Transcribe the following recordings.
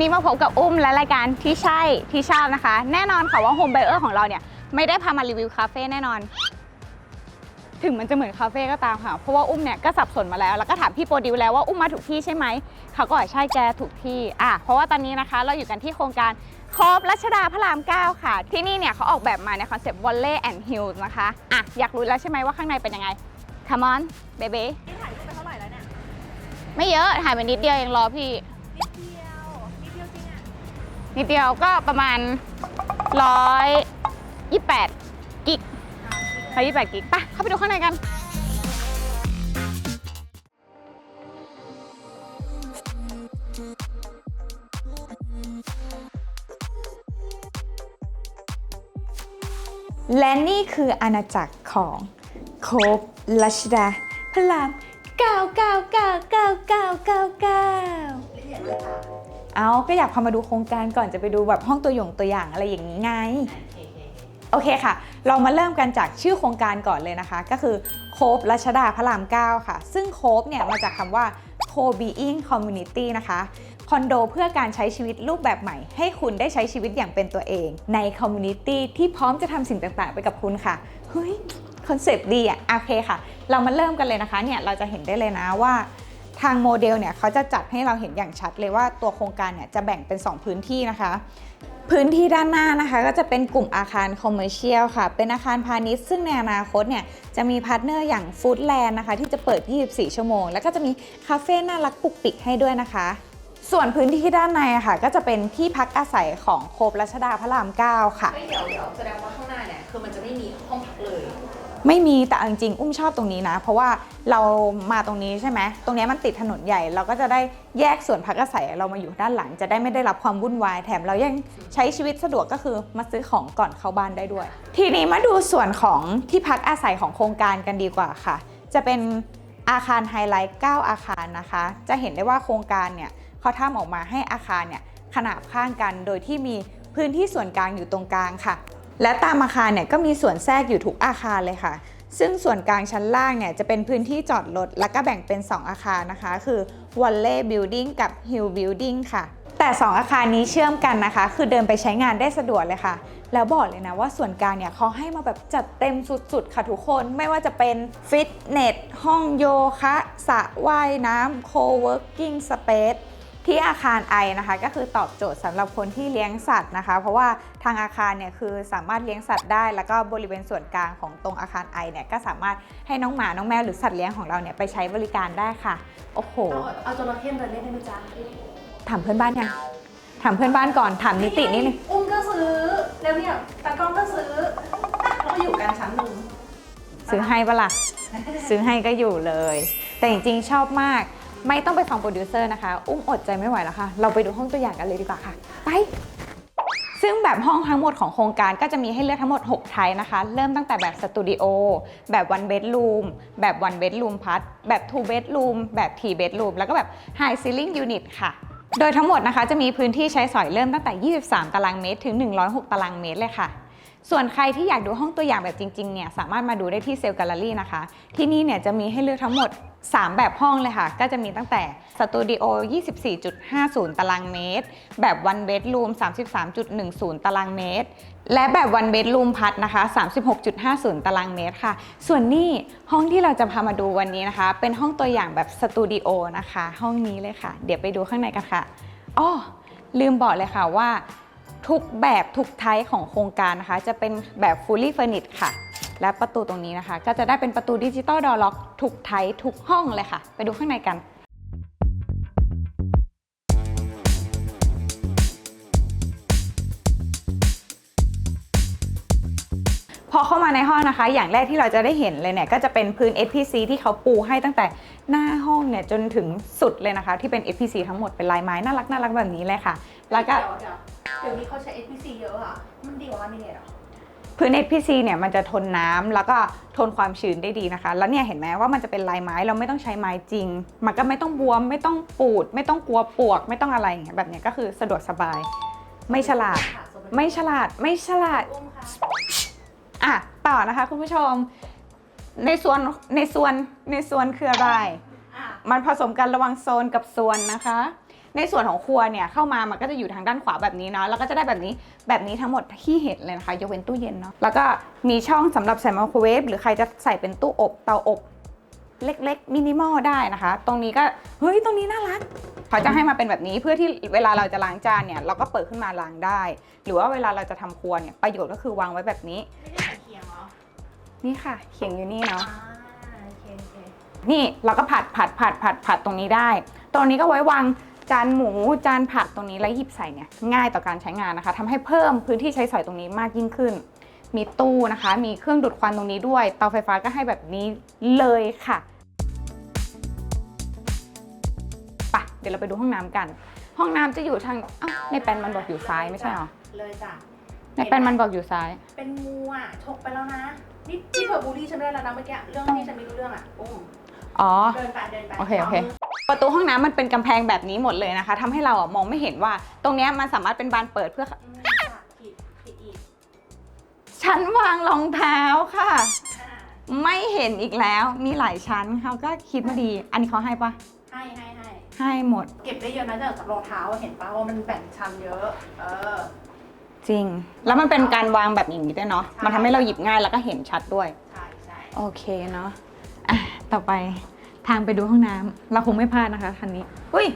วันนี้มาพบกับอุ้มและรายการที่ใช่ที่ชอบนะคะ แน่นอนค่ะว่าโฮมไบเออร์ของเราเนี่ยไม่ได้พามารีวิวคาเฟ่แน่นอน ถึงมันจะเหมือนคาเฟ่ก็ตามค่ะ เพราะว่าอุ้มเนี่ยก็สับสนมาแล้ว แล้วก็ถามพี่โปรดิวแล้วว่าอุ้มมาถูกที่ใช่ไหม เขาก็บอกใช่แกถูกที่อะเพราะว่าตอนนี้นะคะเราอยู่กันที่โครงการครบรัชดาพระราม 9 ค่ะ ที่นี่เนี่ยเขาออกแบบมาในคอนเซปต์ Volley and Hills นะคะอะอยากรู้แล้วใช่ไหมว่าข้างในเป็นยังไง Come on baby นี่ถ่ายรูปไปเท่าไหร่แล้วเนี่ย ไม่เยอะถ่ายไปนิดเดียวเองรอพี่นิดเดียว นิดเดียวก็ประมาณร้อยยี่แปดกิกร้อยยี่แปดกิกไปะเข้าไปดูข้างในกัน และนี่คืออาณาจักรของโคบลัชดาพระราม9 9 9 9 9 9 9เก้าเก้าเก้าเก้า อาก็อยากพามาดูโครงการก่อนจะไปดูแบบห้องตัวอย่างตัวอย่างอะไรอย่างนี้ไงโอเคค่ะ เรามาเริ่มกันจากชื่อโครงการก่อนเลยนะคะ ก็คือโคบรัชดาพระราม 9 ค่ะ ซึ่งโคบเนี่ยมาจากคำว่า co-being community นะคะคอนโดเพื่อการใช้ชีวิตรูปแบบใหม่ ให้คุณได้ใช้ชีวิตอย่างเป็นตัวเอง ในคอมมูนิตี้ที่พร้อมจะทำสิ่งต่างๆ ไปกับคุณค่ะ เฮ้ย คอนเซปต์ดีอะ โอเคค่ะ เรามาเริ่มกันเลยนะคะเนี่ยเราจะเห็นได้เลยนะว่า ทางโมเดลเนี่ยเขาจะจัดให้เราเห็นอย่างชัดเลยว่าตัวโครงการเนี่ยจะแบ่งเป็น 2 พื้นที่นะคะ พื้นที่ด้านหน้านะคะ ก็จะเป็นกลุ่มอาคารคอมเมอร์เชียลค่ะ เป็นอาคารพาณิชย์ซึ่งในอนาคตเนี่ยจะมีพาร์ทเนอร์อย่างฟู้ดแลนด์นะคะ ที่จะเปิด 24 ชั่วโมง แล้วก็จะมีคาเฟ่น่ารักปุกปิกให้ด้วยนะคะส่วนพื้นที่ด้านในค่ะ ก็จะเป็นที่พักอาศัยของโคบรัชดาพระราม 9 ค่ะเดี๋ยวเดี๋ยวแสดงว่าข้างหน้าเนี่ยคือมันจะไม่มีห้องพัก ไม่มีแต่จริงๆ อุ้มชอบตรงนี้นะ เพราะว่าเรามาตรงนี้ใช่ไหมตรงนี้มันติดถนนใหญ่ เราก็จะได้แยกส่วนพักอาศัยเรามาอยู่ด้านหลัง จะได้ไม่ได้รับความวุ่นวายแถมเรายังใช้ชีวิตสะดวกก็คือมาซื้อของก่อนเข้าบ้านได้ด้วย ทีนี้มาดูส่วนของที่พักอาศัยของโครงการกันดีกว่าค่ะ จะเป็นอาคารไฮไลท์ 9 อาคารนะคะ จะเห็นได้ว่าโครงการเนี่ยเขาทำออกมาให้อาคารเนี่ยขนาบข้างกัน โดยที่มีพื้นที่ส่วนกลางอยู่ตรงกลางค่ะ และตามอาคารเนี่ยก็มีส่วนแทรกอยู่ทุกอาคารเลยค่ะ ซึ่งส่วนกลางชั้นล่างเนี่ยจะเป็นพื้นที่จอดรถแล้วก็แบ่งเป็น 2 อาคารนะคะ คือ Valley Building กับ Hill Building ค่ะ แต่ 2 อาคารนี้เชื่อมกันนะคะ คือเดินไปใช้งานได้สะดวกเลยค่ะ แล้วบอกเลยนะว่าส่วนกลางเนี่ยเขาให้มาแบบจัดเต็มสุดๆ ค่ะทุกคนไม่ว่าจะเป็นฟิตเนสห้องโยคะสระว่ายน้ำ co-working space ที่อาคารไอนะคะก็คือตอบโจทย์สำหรับคนที่เลี้ยงสัตว์นะคะ เพราะว่าทางอาคารเนี่ยคือสามารถเลี้ยงสัตว์ได้ แล้วก็บริเวณส่วนกลางของตรงอาคารไอเนี่ยก็สามารถให้น้องหมา น้องแมวหรือสัตว์เลี้ยงของเราเนี่ยไปใช้บริการได้ค่ะ โอ้โห เอาเอาจระเข้มาเล่นได้ไหมจ๊ะถามเพื่อนบ้านยังถามเพื่อนบ้านก่อนถามนิตินิดนึงอุ้มก็ซื้อแล้วเนี่ยตากล้องก็ซื้อเราก็อยู่กันชั้นหนึ่งซื้อให้ปะล่ะซื้อให้ก็อยู่เลย แต่จริงๆชอบมาก ไม่ต้องไปฟังโปรดิวเซอร์นะคะ อุ้มอดใจไม่ไหวแล้วค่ะ เราไปดูห้องตัวอย่างกันเลยดีกว่าค่ะ ไป ซึ่งแบบห้องทั้งหมดของโครงการก็จะมีให้เลือกทั้งหมด 6 ไทป์นะคะ เริ่มตั้งแต่แบบสตูดิโอ แบบ one bedroom แบบ one bedroom plus แบบ two bedroom แบบ three bedroom แล้วก็แบบ high ceiling unit ค่ะโดยทั้งหมดนะคะจะมีพื้นที่ใช้สอยเริ่มตั้งแต่ 23 ตารางเมตร ถึง 106 ตารางเมตรเลยค่ะ ส่วนใครที่อยากดูห้องตัวอย่างแบบจริงๆ เนี่ยสามารถมาดูได้ที่เซลล์แกลเลอรี่นะคะ ที่นี่เนี่ยจะมีให้เลือกทั้งหมด 3 แบบห้องเลยค่ะ ก็จะมีตั้งแต่สตูดิโอ 24.50 ตารางเมตร แบบ one bedroom 33.10 ตารางเมตร และแบบ one bedroom พัดนะคะ 36.50 ตารางเมตรค่ะ ส่วนนี้ห้องที่เราจะพามาดูวันนี้นะคะ เป็นห้องตัวอย่างแบบสตูดิโอนะคะ ห้องนี้เลยค่ะ เดี๋ยวไปดูข้างในกันค่ะอ้อลืมบอกเลยค่ะว่า ทุกแบบทุกไทป์ของโครงการนะคะ จะเป็นแบบ fully furnished ค่ะ และประตูตรงนี้นะคะ ก็จะได้เป็นประตูดิจิตอลดอล็อกทุกไทป์ทุกห้องเลยค่ะ ไปดูข้างในกันพอเข้ามาในห้องนะคะ อย่างแรกที่เราจะได้เห็นเลยเนี่ย ก็จะเป็นพื้น SPC ที่เขาปูให้ตั้งแต่หน้าห้องเนี่ย จนถึงสุดเลยนะคะ ที่เป็น SPC ทั้งหมดเป็นลายไม้น่ารักน่ารักแบบนี้เลยค่ะ แล้วก็เดี๋ยวนี้เขาใช้ SPC เยอะอะ มันดีกว่าลามิเนตเหรอ พื้น SPC เนี่ยมันจะทนน้ำแล้วก็ทนความชื้นได้ดีนะคะ แล้วเนี่ยเห็นไหมว่ามันจะเป็นลายไม้เราไม่ต้องใช้ไม้จริง มันก็ไม่ต้องบวม ไม่ต้องปูด ไม่ต้องกลัวปวก ไม่ต้องอะไรอย่างเงี้ยแบบเนี้ยก็คือสะดวกสบาย ไม่ฉลาด ไม่ฉลาดไม่ฉลาดอุ้มค่ะอะต่อนะคะคุณผู้ชม ในส่วนในส่วนในส่วนคืออะไรอะมันผสมกันระหว่างโซนกับส่วนนะคะ ในส่วนของครัวเนี่ยเข้ามามันก็จะอยู่ทางด้านขวาแบบนี้เนาะแล้วก็จะได้แบบนี้แบบนี้ทั้งหมดที่เห็นเลยนะคะยกเว้นตู้เย็นเนาะแล้วก็มีช่องสำหรับใส่ไมโครเวฟหรือใครจะใส่เป็นตู้อบเตาอบเล็กๆมินิมอลได้นะคะ ตรงนี้ก็เฮ้ยตรงนี้น่ารักเขาจะให้มาเป็นแบบนี้เพื่อที่เวลาเราจะล้างจานเนี่ยเราก็เปิดขึ้นมาล้างได้ หรือว่าเวลาเราจะทำครัวเนี่ยประโยชน์ก็คือวางไว้แบบนี้ไม่ได้ใส่เคียงเหรอนี่ค่ะ เขียงอยู่นี่เนาะอ่าโอเคโอเคนี่เราก็ผัดผัดผัดผัดผัดตรงนี้ได้ ตรงนี้ก็ไว้วาง จานหมูจานผักตรงนี้แล้วหยิบใส่เนี่ยง่ายต่อการใช้งานนะคะทำให้เพิ่มพื้นที่ใช้สอยตรงนี้มากยิ่งขึ้น มีตู้นะคะ มีเครื่องดูดควันตรงนี้ด้วย เตาไฟฟ้าก็ให้แบบนี้เลยค่ะไปะเดี๋ยวเราไปดูห้องน้ำกัน ห้องน้ำจะอยู่ทางอ้าวในแปลนมันบอกอยู่ซ้ายไม่ใช่หรอเลยจ้ะในแปลนมันบอกอยู่ซ้าย เป็นงูอะฉกไปแล้วนะ นี่ที่เธอบูลลี่ฉันไม่ได้แล้วนะเมื่อกี้ เรื่องที่ฉันไม่รู้เรื่องอะอุ้มอ๋อ เดินไปเดินไปโอเคโอเค ประตูห้องน้ำมันเป็นกำแพงแบบนี้หมดเลยนะคะทำให้เราอะมองไม่เห็นว่า ตรงเนี้ยมันสามารถเป็นบานเปิดเพื่ออืมค่ะผิดผิดอีกชั้นวางรองเท้าค่ะ อ่าไม่เห็นอีกแล้วมีหลายชั้นเขาก็คิดมาดี อันนี้เขาให้ปะให้ให้ให้ให้หมดเก็บได้เยอะนะจากรองเท้าเห็นปะว่ามันแบ่งชั้นเยอะ เออ จริง แล้วมันเป็นการวางแบบอย่างนี้ด้วยเนาะใช่ มันทำให้เราหยิบง่ายแล้วก็เห็นชัดด้วย ใช่ใช่โอเคเนาะอะต่อไป ทางไปดูห้องน้ำเราคงไม่พลาดนะคะทันนี้อุ้ย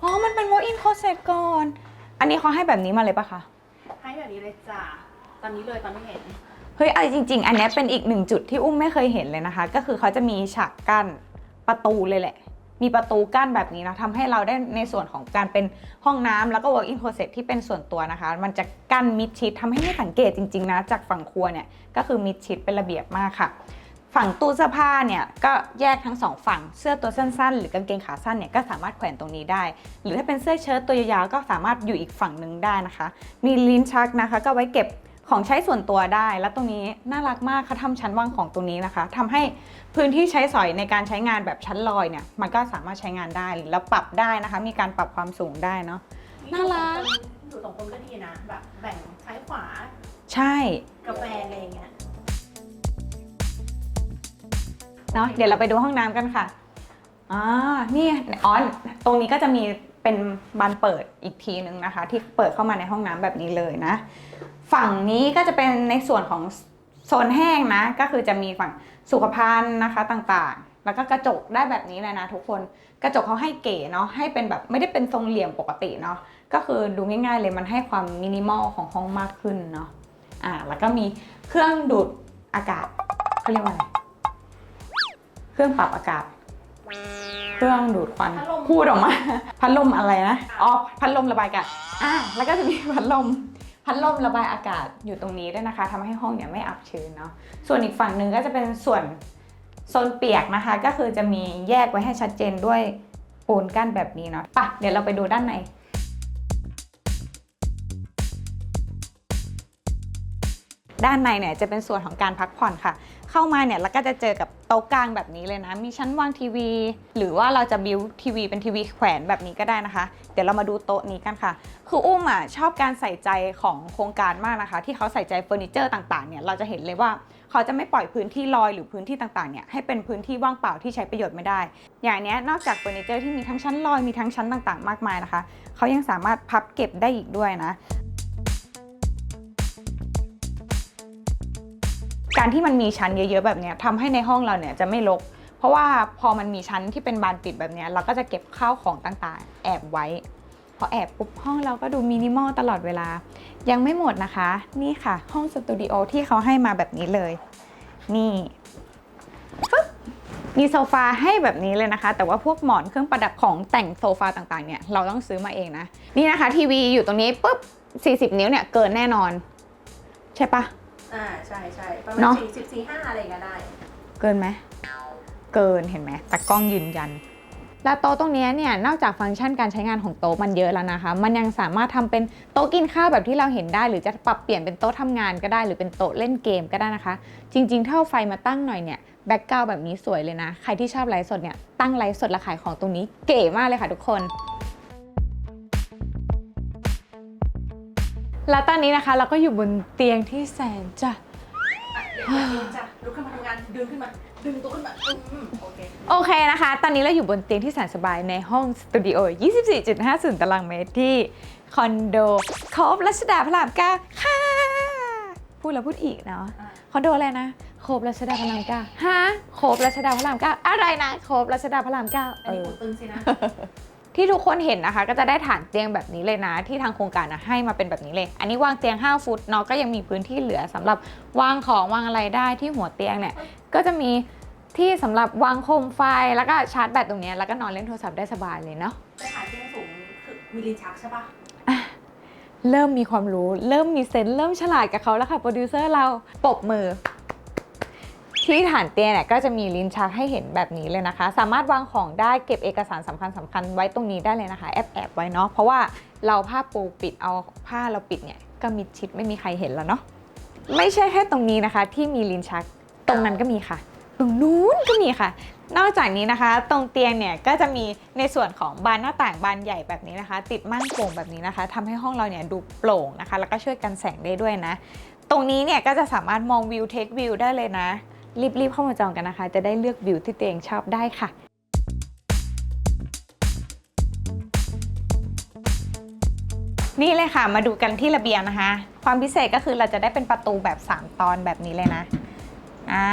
อ๋อมันเป็น walk in closet ก่อน อันนี้เขาให้แบบนี้มาเลยปะคะ ให้แบบนี้เลยจ้ะตอนนี้เลยตอนที่เห็น เฮ้ยเอาจริงๆ อันเนี้ยเป็นอีกหนึ่งจุดที่อุ้มไม่เคยเห็นเลยนะคะ ก็คือเขาจะมีฉากกั้นประตูเลยแหละ มีประตูกั้นแบบนี้เนาะทำให้เราได้ในส่วนของการเป็นห้องน้ำแล้วก็ work in closet ที่เป็นส่วนตัวนะคะ มันจะกั้นมิดชิดทำให้ไม่สังเกตจริง ๆ นะ จากฝั่งครัวเนี่ย ก็คือมิดชิดเป็นระเบียบมากค่ะ ฝั่งตู้เสื้อผ้าเนี่ยก็แยกทั้งสองฝั่งเสื้อตัวสั้นๆ หรือกางเกงขาสั้นเนี่ยก็สามารถแขวนตรงนี้ได้ หรือถ้าเป็นเสื้อเชิ้ตตัวยาวๆก็สามารถอยู่อีกฝั่งหนึ่งได้นะคะ มีลิ้นชักนะคะ ก็ไว้เก็บของใช้ส่วนตัวได้ แล้วตรงนี้น่ารักมากเขาทำชั้นวางของตรงนี้นะคะทำให้พื้นที่ใช้สอยในการใช้งานแบบชั้นลอยเนี่ยมันก็สามารถใช้งานได้แล้วปรับได้นะคะ มีการปรับความสูงได้เนาะน่ารักอยู่สองคนก็ดีนะแบบแบ่งซ้ายขวาใช่กาแฟอะไรอย่างเงี้ย เนาะเดี๋ยวเราไปดูห้องน้ำกันค่ะอ่านี่อ๋อตรงนี้ก็จะมีเป็นบานเปิดอีกทีนึงนะคะ ที่เปิดเข้ามาในห้องน้ำแบบนี้เลยนะ ฝั่งนี้ก็จะเป็นในส่วนของโซนแห้งนะ ก็คือจะมีฝั่งสุขภัณฑ์นะคะต่างๆ แล้วก็กระจกได้แบบนี้เลยนะทุกคนกระจกเขาให้เก๋เนาะให้เป็นแบบไม่ได้เป็นทรงเหลี่ยมปกติเนาะก็คือดูง่ายๆเลยมันให้ความมินิมอลของห้องมากขึ้นเนาะอ่าแล้วก็มีเครื่องดูดอากาศเขาเรียกว่าอะไร เครื่องปรับอากาศ เครื่องดูดควัน พัดลม พูดออกมา พัดลมอะไรนะ อ๋อ พัดลมระบายอากาศ อ่าแล้วก็จะมีพัดลม พัดลมระบายอากาศอยู่ตรงนี้ด้วยนะคะทำให้ห้องเนี่ยไม่อับชื้นเนาะ ส่วนอีกฝั่งหนึ่งก็จะเป็นส่วนโซนเปียกนะคะ ก็คือจะมีแยกไว้ให้ชัดเจนด้วยปูนกั้นแบบนี้เนาะไปะเดี๋ยวเราไปดูด้านใน ด้านในเนี่ยจะเป็นส่วนของการพักผ่อนค่ะ เข้ามาเนี่ยแล้วก็จะเจอกับโต๊ะกลางแบบนี้เลยนะ มีชั้นวางทีวี หรือว่าเราจะบิวทีวีเป็นทีวีแขวนแบบนี้ก็ได้นะคะ เดี๋ยวเรามาดูโต๊ะนี้กันค่ะ คืออุ้มอะชอบการใส่ใจของโครงการมากนะคะ ที่เขาใส่ใจเฟอร์นิเจอร์ต่างๆเนี่ยเราจะเห็นเลยว่าเขาจะไม่ปล่อยพื้นที่ลอยหรือพื้นที่ต่างๆเนี่ยให้เป็นพื้นที่ว่างเปล่าที่ใช้ประโยชน์ไม่ได้ อย่างนี้นอกจากเฟอร์นิเจอร์ที่มีทั้งชั้นลอยมีทั้งชั้นต่างๆ มากมายนะคะ เขายังสามารถพับเก็บได้อีกด้วยนะ การที่มันมีชั้นเยอะๆแบบนี้ทำให้ในห้องเราเนี่ยจะไม่รกเพราะว่าพอมันมีชั้นที่เป็นบานปิดแบบนี้เราก็จะเก็บข้าวของต่างๆ แอบไว้พอแอบปุ๊บห้องเราก็ดูมินิมอลตลอดเวลา ยังไม่หมดนะคะ นี่ค่ะ ห้องสตูดิโอที่เขาให้มาแบบนี้เลย นี่ปึ๊บมีโซฟาให้แบบนี้เลยนะคะ แต่ว่าพวกหมอนเครื่องประดับของแต่งโซฟาต่างๆเนี่ยเราต้องซื้อมาเองนะ นี่นะคะทีวีอยู่ตรงนี้ปุ๊บ40 นิ้วเนี่ยเกินแน่นอน ใช่ปะ อ่าใช่ใช่ประเนมาอะณสี่สิบสี่ห้าอะไรอย่างเงี้ยได้ เกินไหม เกินเห็นไหมแต่กล้องยืนยัน แล้วโต๊ะตรงเนี้ยเนี่ย นอกจากฟังก์ชันการใช้งานของโต๊ะมันเยอะแล้วนะคะ มันยังสามารถทำเป็นโต๊ะกินข้าวแบบที่เราเห็นได้ หรือจะปรับเปลี่ยนเป็นโต๊ะทำงานก็ได้ หรือเป็นโต๊ะเล่นเกมก็ได้นะคะ จริงๆ ถ้าเอาไฟมาตั้งหน่อยเนี่ย แบ็กกราวแบบนี้สวยเลยนะ ใครที่ชอบไลฟ์สดเนี่ย ตั้งไลฟ์สดและขายของตรงนี้เก๋มากเลยค่ะทุกคน แล้วตอนนี้นะคะเราก็อยู่บนเตียงที่แสนจะ อะเดี๋ยวเดี๋ยวจ้ะลุกขึ้นมาทำงานดึงขึ้นมา ดึงตัวขึ้นมาอืมโอเค โอเคนะคะ ตอนนี้เราอยู่บนเตียงที่แสนสบายในห้องสตูดิโอ 24.50 ตารางเมตรที่คอนโดคอฟรัชดาพระรามเก้าค่ะ พูดแล้วพูดอีกเนาะ อ่า คอนโดอะไรนะ โคบรัชดาพระรามเก้าฮะ โคบรัชดาพระรามเก้าอะไรนะ โคบรัชดาพระรามเก้าอันเอนี้อกูตึงสินะ ที่ทุกคนเห็นนะคะ ก็จะได้ฐานเตียงแบบนี้เลยนะ ที่ทางโครงการนะให้มาเป็นแบบนี้เลย อันนี้วางเตียง 5 ฟุตเนาะก็ยังมีพื้นที่เหลือสำหรับวางของวางอะไรได้ที่หัวเตียงเนี่ยก็จะมีที่สำหรับวางโคมไฟแล้วก็ชาร์จแบตตรงเนี้ยแล้วก็นอนเล่นโทรศัพท์ได้สบายเลยเนาะไปหาเตียงสูงคือมีลิ้นชักใช่ปะเริ่มมีความรู้ เริ่มมีเซนส์เริ่มฉลาดกับเขาแล้วค่ะโปรดิวเซอร์เราปรบมือ ที่ฐานเตียงเนี่ยก็จะมีลิ้นชักให้เห็นแบบนี้เลยนะคะ สามารถวางของได้เก็บเอกสารสำคัญสคัญไว้ตรงนี้ได้เลยนะคะ แอบแอบไว้เนาะเพราะว่าเราผ้าปูปิดเอาผ้าเราปิดเนี่ยก็มิดชิดไม่มีใครเห็นแล้วเนาะไม่ใช่แค่ตรงนี้นะคะ ที่มีลิ้นชักตรงนั้นก็มีค่ะ ตรงนู้นก็มีค่ะ นอกจากนี้นะคะ ตรงเตียงเนี่ยก็จะมีในส่วนของบานหน้าต่างบานใหญ่แบบนี้นะคะ ติดม่านโป่งแบบนี้นะคะทำให้ห้องเราเนี่ยดูโปร่งนะคะ แล้วก็ช่วยกันแสงได้ด้วยนะ ตรงนี้เนี่ยก็จะสามารถมองวิวเทควิวได้เลยนะ รีบๆเข้ามาจองกันนะคะ จะได้เลือกวิวที่ตัวเองชอบได้ค่ะนี่เลยค่ะมาดูกันที่ระเบียงนะคะ ความพิเศษก็คือเราจะได้เป็นประตูแบบ 3 ตอนแบบนี้เลยนะอ่า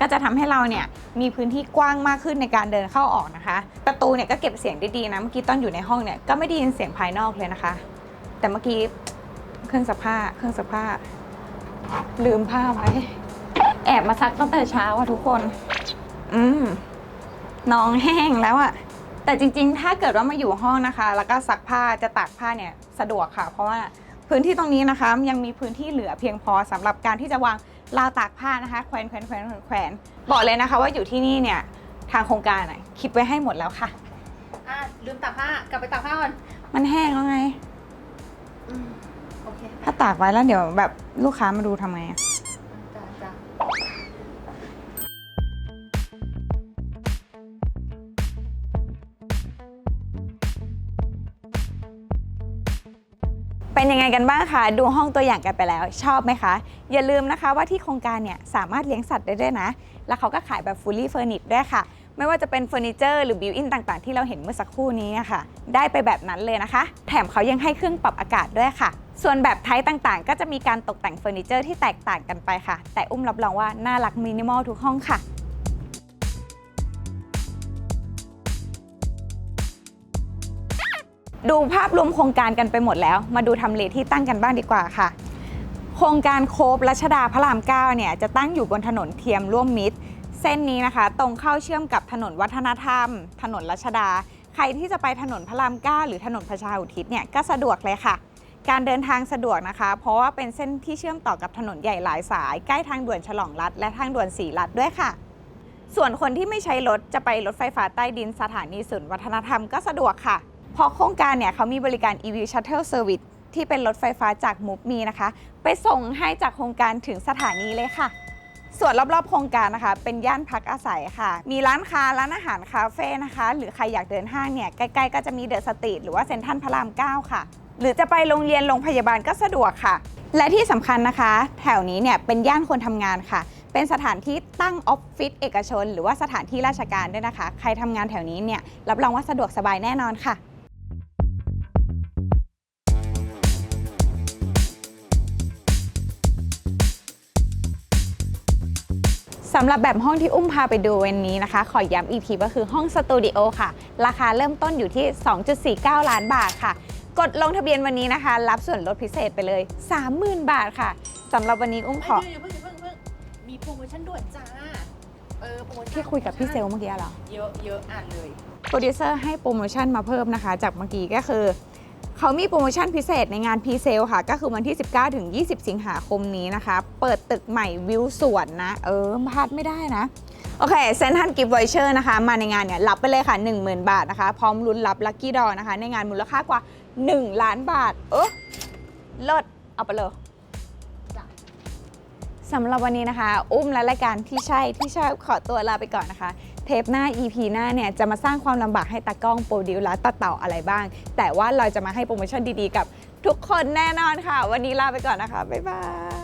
ก็จะทำให้เราเนี่ยมีพื้นที่กว้างมากขึ้นในการเดินเข้าออกนะคะ ประตูเนี่ยก็เก็บเสียงได้ดีนะเมื่อกี้ตอนอยู่ในห้องเนี่ยก็ไม่ได้ยินเสียงภายนอกเลยนะคะ แต่เมื่อกี้เครื่องซักผ้าเครื่องซักผ้าลืมผ้าไว้ แอบมาซักตั้งแต่เช้าอะทุกคน อืมน้องแห้งแล้วอะแต่จริงๆ ถ้าเกิดว่ามาอยู่ห้องนะคะ แล้วก็ซักผ้าจะตากผ้าเนี่ยสะดวกค่ะ เพราะว่าพื้นที่ตรงนี้นะคะ ยังมีพื้นที่เหลือเพียงพอสำหรับการที่จะวางราวตากผ้านะคะแขวนแขวนแขวนแขวนแขวนบอกเลยนะคะ ว่าอยู่ที่นี่เนี่ยทางโครงการอะคิดไว้ให้หมดแล้วค่ะ อะลืมตากผ้ากลับไปตากผ้าก่อนมันแห้งแล้วไง อืมโอเค ถ้าตากไว้แล้วเดี๋ยวแบบลูกค้ามาดูทำไงอะ เป็นยังไงกันบ้างคะ ดูห้องตัวอย่างกันไปแล้ว ชอบไหมคะ อย่าลืมนะคะว่าที่โครงการเนี่ยสามารถเลี้ยงสัตว์ได้ด้วยนะ แล้วเขาก็ขายแบบ fully furnished ด้วยค่ะ ไม่ว่าจะเป็นเฟอร์นิเจอร์หรือบิวอินต่างๆ ที่เราเห็นเมื่อสักครู่นี้อะค่ะได้ไปแบบนั้นเลยนะคะ แถมเขายังให้เครื่องปรับอากาศด้วยค่ะ ส่วนแบบไทป์ต่างๆ ก็จะมีการตกแต่งเฟอร์นิเจอร์ที่แตกต่างกันไปค่ะ แต่อุ้มรับรองว่าน่ารักมินิมอลทุกห้องค่ะ ดูภาพรวมโครงการกันไปหมดแล้ว มาดูทำเลที่ตั้งกันบ้างดีกว่าค่ะ โครงการโคบรัชดาพระราม9เนี่ยจะตั้งอยู่บนถนนเทียมร่วมมิตร เส้นนี้นะคะ ตรงเข้าเชื่อมกับถนนวัฒนธรรม ถนนรัชดา ใครที่จะไปถนนพระราม9หรือถนนประชาอุทิศเนี่ยก็สะดวกเลยค่ะการเดินทางสะดวกนะคะ เพราะว่าเป็นเส้นที่เชื่อมต่อกับถนนใหญ่หลายสาย ใกล้ทางด่วนฉลองรัฐและทางด่วนสีรัฐด้วยค่ะ ส่วนคนที่ไม่ใช้รถจะไปรถไฟฟ้าใต้ดินสถานีศูนย์วัฒนธรรมก็สะดวกค่ะ พราะโครงการเนี่ยเขามีบริการ EV Shuttle Service ที่เป็นรถไฟฟ้าจากมุกมีนะคะ ไปส่งให้จากโครงการถึงสถานีเลยค่ะ ส่วนรอบๆโครงการนะคะ เป็นย่านพักอาศัยค่ะ มีร้านค้าร้านอาหารคาเฟ่นะคะ หรือใครอยากเดินห้างเนี่ย ใกล้ๆก็จะมีเดอะสตรีทหรือว่าเซ็นทรัลพระราม 9 ค่ะ หรือจะไปโรงเรียนโรงพยาบาลก็สะดวกค่ะ และที่สำคัญนะคะ แถวนี้เนี่ยเป็นย่านคนทำงานค่ะเป็นสถานที่ตั้งออฟฟิศเอกชน หรือว่าสถานที่ราชการด้วยนะคะ ใครทำงานแถวนี้เนี่ยรับรองว่าสะดวกสบายแน่นอนค่ะ สำหรับแบบห้องที่อุ้มพาไปดูวันนี้นะคะ ขอย้ำอีกทีก็คือห้องสตูดิโอค่ะ ราคาเริ่มต้นอยู่ที่ 2.49 ล้านบาทค่ะ กดลงทะเบียนวันนี้นะคะ รับส่วนลดพิเศษไปเลย 30,000 บาทค่ะสำหรับวันนี้อุ้มขอ เดี๋ยวเพิ่งเพิ่งเพิ่งมีโปรโมชั่นด่วนจ้าเออโปรโมชั่นที่คุยกับพี่เซลเมื่อกี้เหรอ เยอะเยอะอ่านเลย โปรดิวเซอร์ให้โปรโมชั่นมาเพิ่มนะคะ จากเมื่อกี้ก็คือ เขามีโปรโมชั่นพิเศษในงานพรีเซลค่ะ ก็คือวันที่ 19 ถึง 20 สิงหาคมนี้นะคะ เปิดตึกใหม่วิวสวนนะ เออพลาดไม่ได้นะ โอเคเซนทันกิฟต์ไวเชอร์นะคะ มาในงานเนี่ย รับไปเลยค่ะ 10,000 บาทนะคะ พร้อมลุ้นรับลัคกี้ดอนะคะ ในงานมูลค่ากว่า 1 ล้านบาท เออเลิศเอาไปเลยสำหรับวันนี้นะคะ อุ้มและรายการที่ใช่ที่ชอบขอตัวลาไปก่อนนะคะ เทปหน้า EP หน้าเนี่ยจะมาสร้างความลำบากให้ตากล้องโปรดิวและตาเต่าอะไรบ้าง แต่ว่าเราจะมาให้โปรโมชั่นดีๆ กับทุกคนแน่นอนค่ะ วันนี้ลาไปก่อนนะคะ บ๊ายบาย